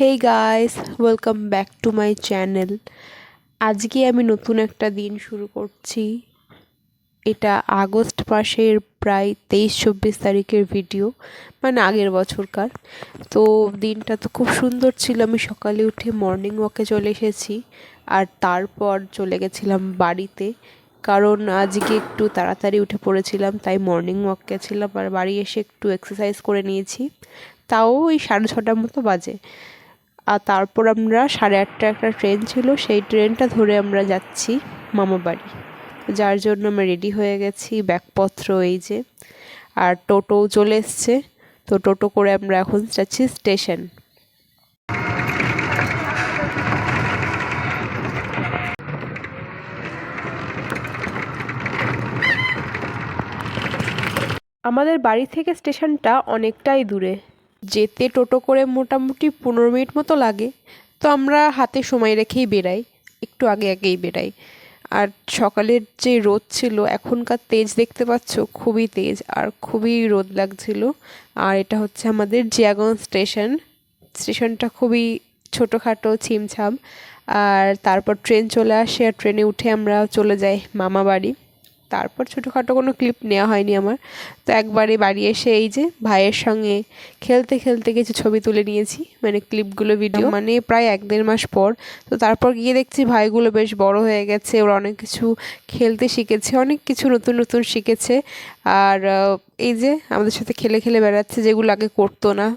Hey guys welcome back to my channel আজকে আমি নতুন একটা দিন শুরু করছি। এটা আগস্ট মাসের প্রায় তেইশ চব্বিশ তারিখের ভিডিও মানে আগের বছরকার। তো দিনটা তো খুব সুন্দর ছিল। আমি সকালে উঠে মর্নিং ওয়াকে চলে এসেছি আর তারপর চলে গেছিলাম বাড়িতে। কারণ আজকে একটু তাড়াতাড়ি উঠে পড়েছিলাম, তাই মর্নিং ওয়াক গেছিলাম আর বাড়ি এসে একটু এক্সারসাইজ করে নিয়েছি। তাও ওই সাড়ে ছটার মতো বাজে। আর তারপর আমরা সাড়ে আটটা একটা ট্রেন ছিল, সেই ট্রেনটা ধরে আমরা যাচ্ছি মামা বাড়ি। যার জন্য আমরা রেডি হয়ে গেছি ব্যাগপত্র এই যে। আর টোটোও চলে এসছে, তো টোটো করে আমরা এখন যাচ্ছি স্টেশন। আমাদের বাড়ি থেকে স্টেশনটা অনেকটাই দূরে। যেতে টোটো করে মোটামুটি পনেরো মিনিট মতো লাগে। তো আমরা হাতে সময় রেখেই বেরাই একটু আগে আগেই বেরাই আর সকালের যে রোদ ছিল, এখনকার তেজ দেখতে পাচ্ছ, খুবই তেজ আর খুবই রোদ লাগছিল। আর এটা হচ্ছে আমাদের জিয়াগঞ্জ স্টেশন। স্টেশনটা খুবই ছোটোখাটো, ছিমছাম। আর তারপর ট্রেন চলে আসে, আর ট্রেনে উঠে আমরা চলে যাই মামা বাড়ি তারপর ছোটোখাটো কোনো ক্লিপ নেওয়া হয়নি আমার। তো একবারে বাড়ি এসে এই যে ভাইয়ের সঙ্গে খেলতে খেলতে কিছু ছবি তুলে নিয়েছি মানে ক্লিপগুলো ভিডিও মানে প্রায় এক দেড় মাস পর। তো তারপর গিয়ে দেখছি ভাইগুলো বেশ বড় হয়ে গেছে, ওরা অনেক কিছু খেলতে শিখেছে, অনেক কিছু নতুন নতুন শিখেছে। আর এই যে আমাদের সাথে খেলে খেলে বেড়াচ্ছে, যেগুলো আগে করতো না।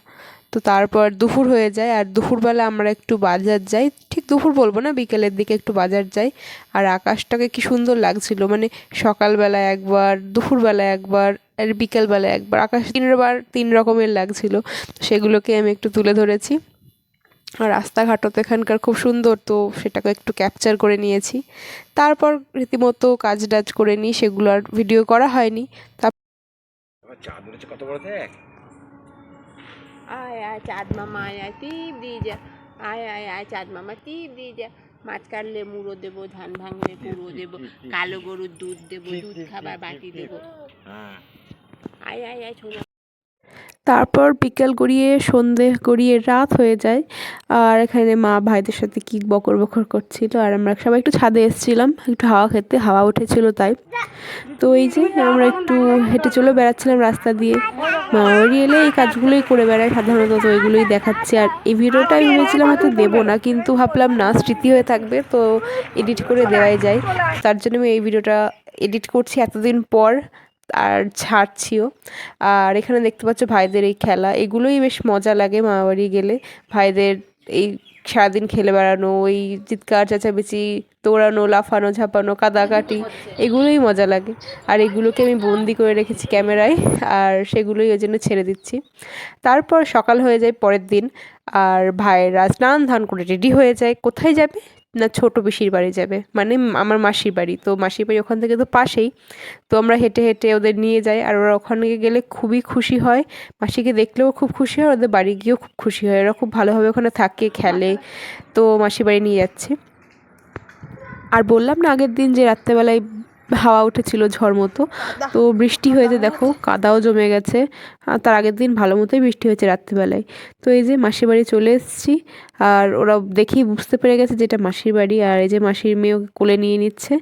তো তারপর দুপুর হয়ে যায়, আর দুপুরবেলা আমরা একটু বাজার যাই। দুপুর বলব না বিকেলের দিকে একটু বাজার যাই। আর আকাশটাকে কি সুন্দর লাগছিল মানে সকালবেলা একবার দুপুরবেলা একবার আর বিকেলবেলা একবার আকাশ তিনবার তিন রকমের লাগছিল সেগুলোকে আমি একটু তুলে ধরেছি। আর রাস্তাঘাটও তো এখানকার খুব সুন্দর তো সেটাকে একটু ক্যাপচার করে নিয়েছি। তারপর রীতিমতো কাজ টাজ করে নিই সেগুলো আর ভিডিও করা হয়নি। তারপর চাঁদ কত বড় দেখ। আয় আয় চাঁদ মামা আয় আয় টিপ দিয়ে যা। আয় আয় আয় চাঁদ মামা টিপ দিয়ে যা। মাছ কাটলে মুড়ো দেবো ধান ভাঙলে কুড়ো দেবো কালো গরুর দুধ দেবো দুধ খাবার বাটি দেবো। হ্যাঁ। আয় আয় আয় ছোনা তারপর বিকেল গড়িয়ে সন্ধে গড়িয়ে রাত হয়ে যায়। আর এখানে মা ভাইদের সাথে কি বকর বকর করছিল, আর আমরা সবাই একটু ছাদে এসেছিলাম, একটু হাওয়া খেতে, হাওয়া উঠেছিল তাই। তো এই যে আমরা একটু হেঁটে চলে বেড়াচ্ছিলাম রাস্তা দিয়ে। মা বাড়ি এলে এই কাজগুলোই করে বেড়ায়, সাধারণত তো এগুলোই দেখাচ্ছি। আর এই ভিডিওটা আমি ভেবেছিলাম হয়তো দেবো না, কিন্তু ভাবলাম না, স্মৃতি হয়ে থাকবে, তো এডিট করে দেওয়াই যায়। তার জন্য আমি এই ভিডিওটা এডিট করছি এতদিন পর। আর ছাড়ছিও। আর এখানে দেখতে পাচ্ছ ভাইদের এই খেলা। এগুলোই বেশ মজা লাগে মামাবাড়ি গেলে। ভাইদের এই সারাদিন খেলে বেড়ানো, ওই চিৎকার, চেঁচামেচি, দৌড়ানো, লাফানো, ঝাপানো, কাদাকাটি, এগুলোই মজা লাগে। আর এগুলোকে আমি বন্দি করে রেখেছি ক্যামেরায়, আর সেগুলোই ওই জন্য ছেড়ে দিচ্ছি। তারপর সকাল হয়ে যায় পরের দিন, আর ভাইয়েরা স্নান ধান করে রেডি হয়ে যায়। কোথায় যাবে? না ছোট পিসির বাড়ি যাবে। মানে আমার মাসির বাড়ি। তো মাসির বাড়ি ওখান থেকে তো পাশেই। তো আমরা হেঁটে হেঁটে ওদের নিয়ে যাই আর ওরা ওখানে গেলে খুবই খুশি হয়। মাসিকে দেখলেও খুব খুশি হয়, ওদের বাড়ি গিয়েও খুব খুশি হয়। ওরা খুব ভালোভাবে ওখানে থাকে, খেলে। তো মাসির বাড়ি নিয়ে যাচ্ছে। আর বললাম না আগের দিন যে রাত্রেবেলায় হাওয়া উঠেছিল ঝড় মতো। তো বৃষ্টি হয়েছে, দেখো, কাদাও জমে গেছে। আর তার আগের দিন ভালো মতোই বৃষ্টি হয়েছে রাত্রিবেলায়। তো এই যে মাসির বাড়ি চলে এসেছি, আর ওরা দেখেই বুঝতে পেরে গেছে যে এটা মাসির বাড়ি, আর এই যে মাসির মেয়ে কোলে নিয়ে নিচ্ছে।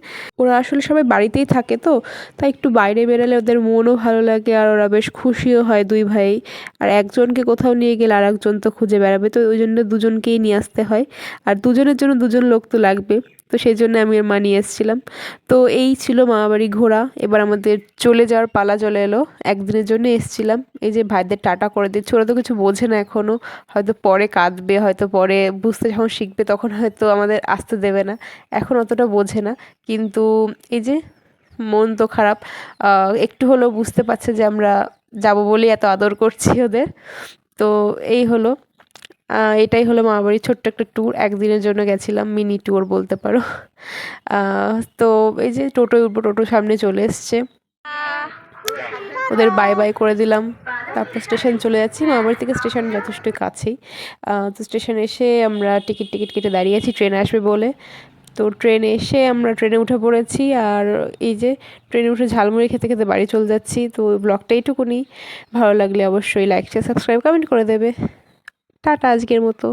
ওরা আসলে সবাই বাড়িতেই থাকে তো, তাই একটু বাইরে বেরোলে ওদের মনও ভালো লাগে, আর ওরা বেশ খুশিও হয় দুই ভাই। আর একজনকে কোথাও নিয়ে গেলে আর একজন তো খুঁজে বেড়াবে, তো ওই জন্য দুজনকেই নিয়ে আসতে হয়। আর দুজনের জন্য দুজন লোক তো লাগবে, তো সেই জন্য আমি আর মা নিয়ে এসেছিলাম। তো এই ছিল মামাবাড়ি ঘোরা। এবার আমাদের চলে যাওয়ার পালা চলে এলো। একদিনের জন্য এসেছিলাম। এই যে ভাইদের টাটা করে দিচ্ছে, ওরা তো কিছু বোঝে না এখনও হয়তো পরে কাঁদবে, হয়তো পরে বুঝতে যখন শিখবে তখন হয়তো আমাদের আসতে দেবে না। এখন অতটা বোঝে না। কিন্তু এই যে মন তো খারাপ একটু হলেও বুঝতে পারছে যে আমরা যাব বলেই এত আদর করছি ওদের। তো এই হলো। এটাই হলো মামাবাড়ির ছোট্ট একটা ট্যুর একদিনের জন্য গেছিলাম মিনি ট্যুর বলতে পারো। তো এই যে টোটোয় উঠবো টোটো সামনে চলে এসছে। ওদের বাই বাই করে দিলাম। তারপর স্টেশন চলে যাচ্ছি। মামাবাড়ি থেকে স্টেশন যথেষ্ট কাছেই। তো স্টেশন এসে আমরা টিকিট টিকিট কেটে দাঁড়িয়ে আছি ট্রেন আসবে বলে। তো ট্রেন এসে আমরা ট্রেনে উঠে পড়েছি। আর এই যে ট্রেনে উঠে ঝালমুড়ি খেতে খেতে বাড়ি চলে যাচ্ছি। তো ব্লগটা এইটুকুনি। ভালো লাগলে অবশ্যই লাইক শেয়ার সাবস্ক্রাইব কমেন্ট করে দেবে। টাটা আজকের মতো।